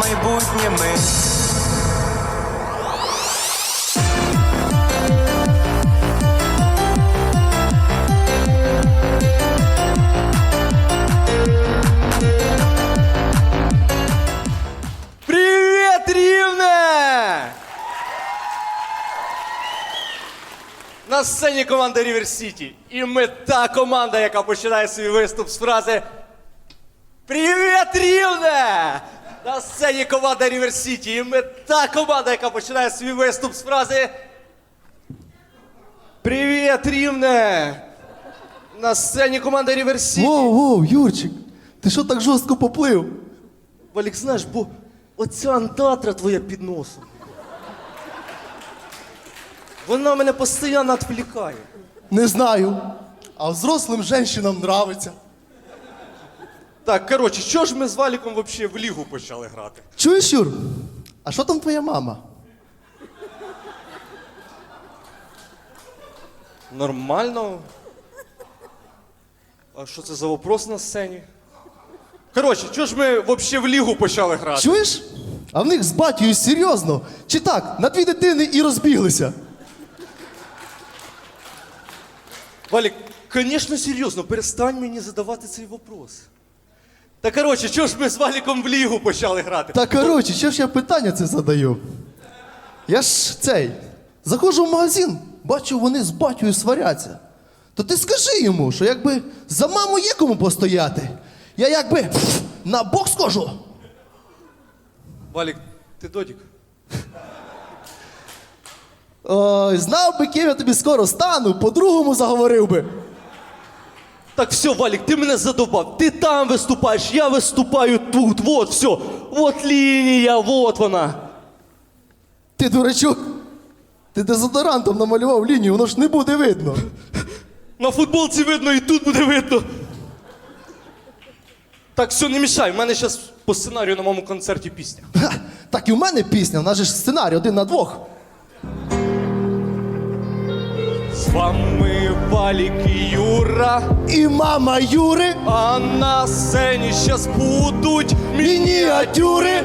майбутнє ми. Привіт, Рівне! На сцені команда River City. І ми та команда, яка починає свій виступ з фрази Привіт, Рівне! На сцені команда River City. І ми та команда, яка починає свій виступ з фрази Привіт, Рівне! На сцені команда River City. Воу, воу, Юрчик, ти що так жорстко поплив? Валік, знаєш, бо оця андатра твоя під носом. Вона мене постійно відвлікає. Не знаю. А взрослим женщинам нравиться. Так, коротше, що ж ми з Валіком взагалі в лігу почали грати? Чуєш, Юр? А що там твоя мама? Нормально. А що це за вопрос на сцені? Коротше, що ж ми взагалі в лігу почали грати? Чуєш? А в них з батькою серйозно? Чи так, на дві дитини і розбіглися? Валік, звісно, серйозно, перестань мені задавати цей вопрос. Та коротше, що ж ми з Валіком в лігу почали грати? Та коротше, що ж я питання це задаю? Я ж цей. Заходжу в магазин, бачу, вони з батькою сваряться. То ти скажи йому, що якби за маму є кому постояти. Я якби пф, на бок схожу. Валік, ти додік? Ой, знав би, ким я тобі скоро стану, по-другому заговорив би. Так все, Валік, ти мене задовбав. Ти там виступаєш, я виступаю тут. Вот, все. Вот лінія, вот вона. Ти дурачок. Ти дезодорантом намалював лінію, воно ж не буде видно. На футболці видно і тут буде видно. Так, все, не мішай. У мене зараз по сценарію на моєму концерті пісня. Ха, так і в мене пісня, у нас же ж сценарій один на двох. З вами Валік і Юра, І мама Юри, а на сцені щас будуть мініатюри.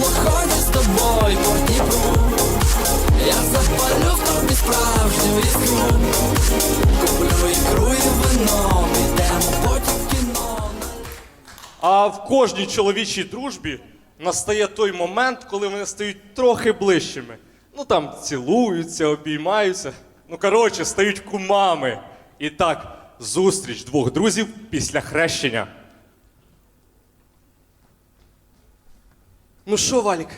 Походи з тобою по Дніпру Я запалю в тобі справжню іскру Куплю ікру і вино Підемо потім в кіно А в кожній чоловічій дружбі настає той момент, коли вони стають трохи ближчими. Ну там цілуються, обіймаються. Ну, коротше, стають кумами. І так, зустріч двох друзів після хрещення. Ну що, Валік,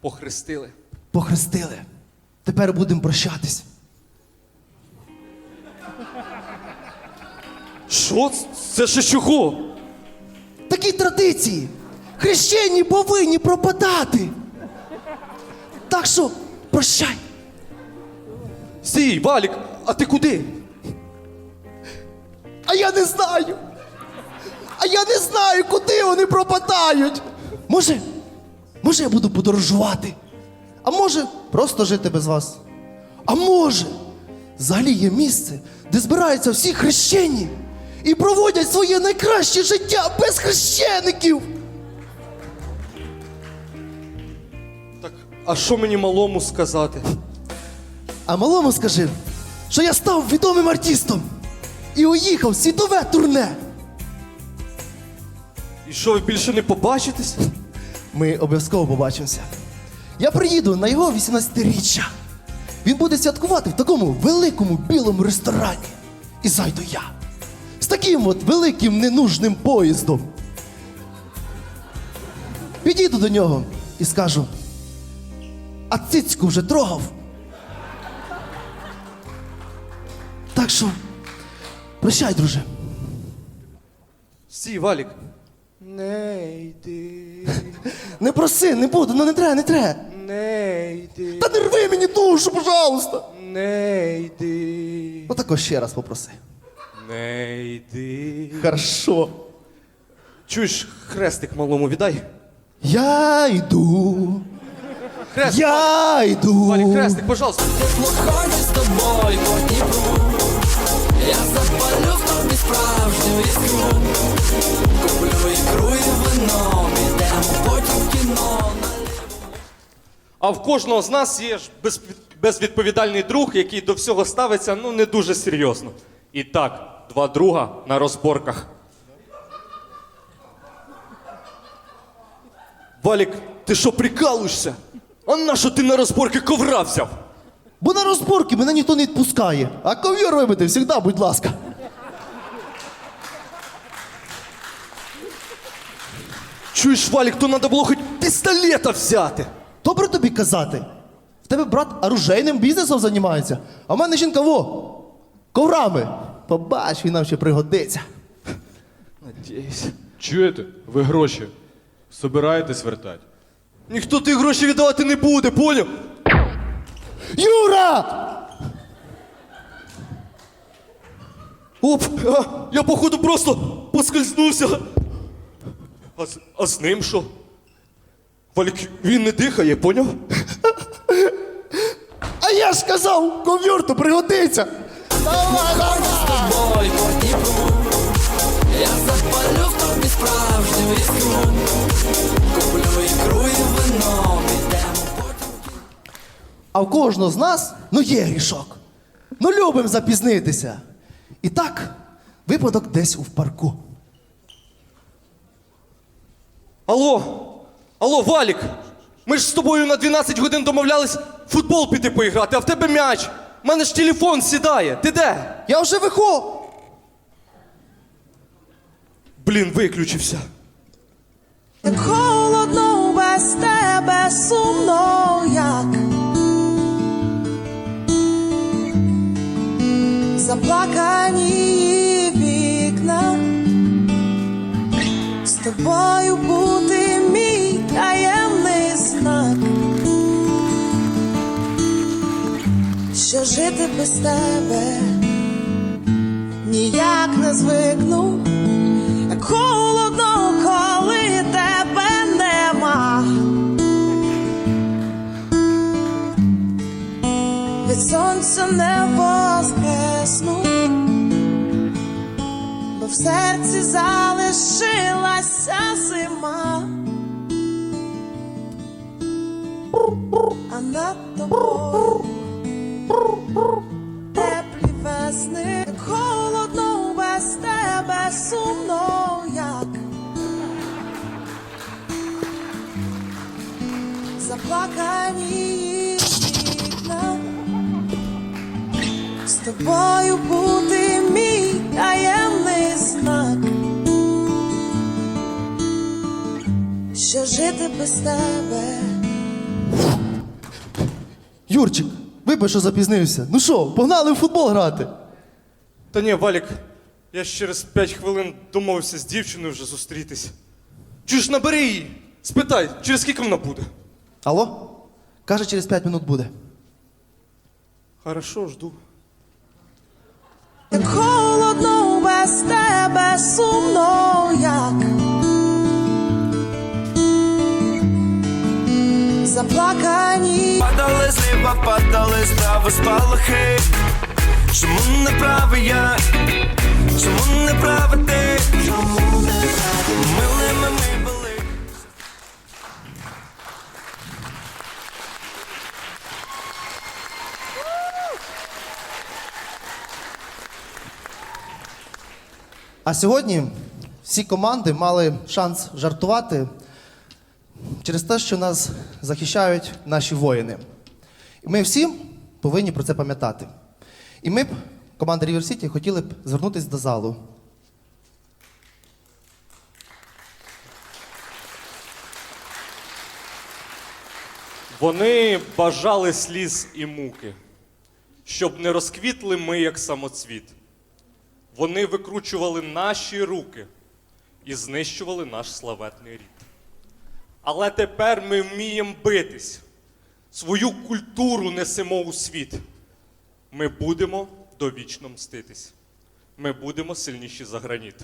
похрестили? Похрестили. Тепер будемо прощатись. Що? Це ще чого? Такі традиції. Хрещені повинні пропадати. Так що, прощай. Стій, Валік, а ти куди? А я не знаю. А я не знаю, куди вони пропадають. Може, може, я буду подорожувати. А може, просто жити без вас. А може, взагалі є місце, де збираються всі хрещені і проводять своє найкраще життя без хрещеників. Так, а що мені малому сказати? А малому скажи, що я став відомим артистом і уїхав в світове турне. І що ви більше не побачитесь? Ми обов'язково побачимося. Я приїду на його 18-річчя. Він буде святкувати в такому великому білому ресторані. І зайду я. З таким от великим ненужним поїздом. Підійду до нього і скажу: а цицьку вже трогав. Прощай, друже. Стій, Валік. Не йди, Не проси, не буду, ну не треба, не треба. не йди, Та не рви мені душу, пожалуйста. не йди, Отако ще раз попроси. не йди. Хорошо. Чуєш, хрестик малому віддай. Я йду. Хрестик, Я йду. Валік, хрестик, пожалуйста. Походи з тобою по Дніпру А в кожного з нас є ж без- безвідповідальний друг, який до всього ставиться ну не дуже серйозно. І так, два друга на розборках. Валік, ти що прикалуєшся? А на що ти на розборки ковра взяв? Бо на розборки мене ніхто не відпускає. А ковір вибити завжди, будь ласка. Чуєш, Валік, то треба було хоч пістолета взяти. Добре тобі казати. В тебе брат оружейним бізнесом займається, а в мене жінка во. Коврами. Побач, він нам ще пригодиться. Надіюсь. Чуєте? Ви гроші собираєтесь вертати? Ніхто ті гроші віддавати не буде, поняв? Юра! Оп, а, я походу просто поскользнувся. А, з- а з ним що? Валік, він не дихає, поняв? А я ж казав, ковір то пригодиться. Давай, давай. тобой по Дніпру Я запалю в тобі справжню іскру Куплю ікру і вино Підемо потім А в кожного з нас ну є грішок. Ну любимо запізнитися. І так, випадок десь у парку. Алло, алло, Валік! Ми ж з тобою на 12 годин домовлялись в футбол піти поіграти, а в тебе м'яч. У мене ж телефон сідає. Ти де? Я вже виходжу. Блін, виключився. Як холодно без тебе сумно, як заплакані вікна, з тобою бути жити без тебе ніяк не звикну. Як холодно, коли тебе нема. Від сонця не воскресну, бо в серці залишилася зима, а над тобою теплі весни, холодно без тебе сумно, як. Заплакані вікна, з тобою бути мій таємний знак, що жити без тебе. Юрчик, вибач, що запізнився. Ну що, погнали в футбол грати? Та ні, Валік, я ж через 5 хвилин домовився з дівчиною вже зустрітись. Чуєш, набери її. Спитай, через скільки вона буде? Алло? Каже, через 5 минут буде. Хорошо, жду. Як холодно без тебе сумно, як заплакані. Неба, падали справа спалахи. Чому не правий я? Чому не правий ти? Чому не? Милими ми були. А сьогодні всі команди мали шанс жартувати через те, що нас захищають наші воїни. Ми всі повинні про це пам'ятати. І ми б, команда River City, хотіли б звернутися до залу. Вони бажали сліз і муки, щоб не розквітли ми, як самоцвіт. Вони викручували наші руки і знищували наш славетний рід. Але тепер ми вміємо битись, свою культуру несемо у світ. Ми будемо довічно мститись. Ми будемо сильніші за граніт.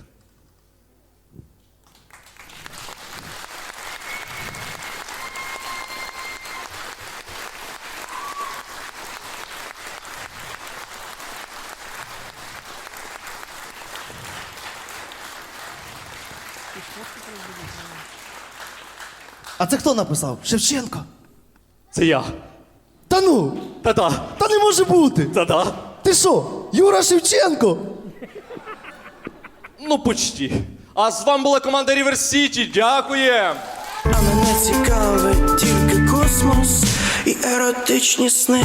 А це хто написав? Шевченко. Це я. Та ну, Та-та. та не може бути. та-да. Ти що, Юра Шевченко? Ну, почти. А з вами була команда River City. Дякуємо. А мене цікавить тільки космос і еротичні сни.